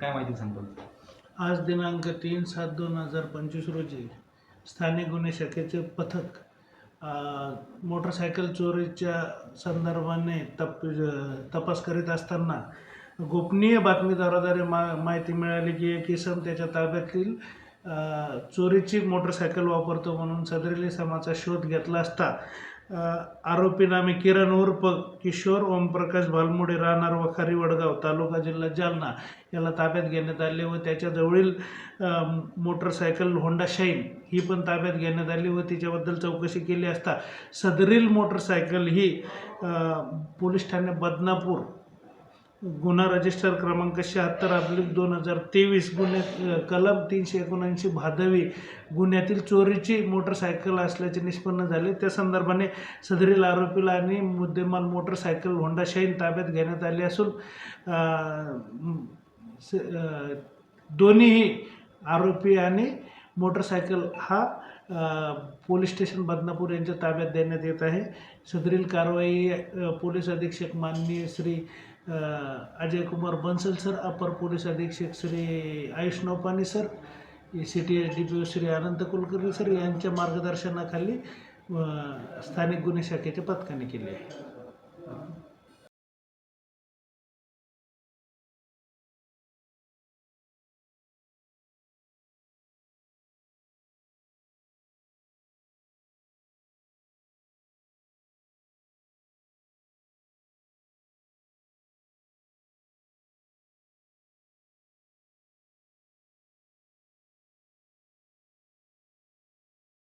काय माहिती सांगतो? आज दिनांक तीन सात दोन हजार पंचवीस रोजी स्थानिक गुन्हे शाखेचे पथक मोटरसायकल चोरीच्या संदर्भाने तप तपास करीत असताना गोपनीय बातमीदाराद्वारे मा माहिती मिळाली की एक इसम त्याच्या ताब्यातील चोरीची मोटरसायकल वापरतो म्हणून सदरील इसमाचा शोध घेतला असता आरोपी नामे किरण उर्फ किशोर ओमप्रकाश भालमुडे राहणार वखारी वडगाव तालुका जिल्हा जालना याला ताब्यात घेण्यात आले व त्याच्याजवळील मोटरसायकल होंडा शाईन ही पण ताब्यात घेण्यात आली व तिच्याबद्दल चौकशी केली असता सदरील मोटरसायकल ही पोलीस ठाणे बदनापूर गुन्हा रजिस्टर क्रमांक शहात्तर अब्लिक दोन हजार तेवीस गुन्हे कलम तीनशे एकोणऐंशी भादवी गुन्ह्यातील चोरीची मोटरसायकल असल्याचे निष्पन्न झाले. त्या संदर्भाने सदरील आरोपीला आणि मुद्देमाल मोटरसायकल होंडा शाईन ताब्यात घेण्यात आली असून स दोन्हीही आरोपी आणि मोटरसायकल हा पोलीस स्टेशन बदनापूर यांच्या ताब्यात देण्यात येत आहे. सदरील कारवाई पोलीस अधीक्षक माननीय श्री अजय कुमार बन्सल सर अपर पोलीस अधीक्षक Shri Ayush Naupani sir C T S D P O Shri Anant Kulkarni sir यांच्या मार्गदर्शनाखाली स्थानिक गुन्हे शाखेच्या पथकाने केली आहे.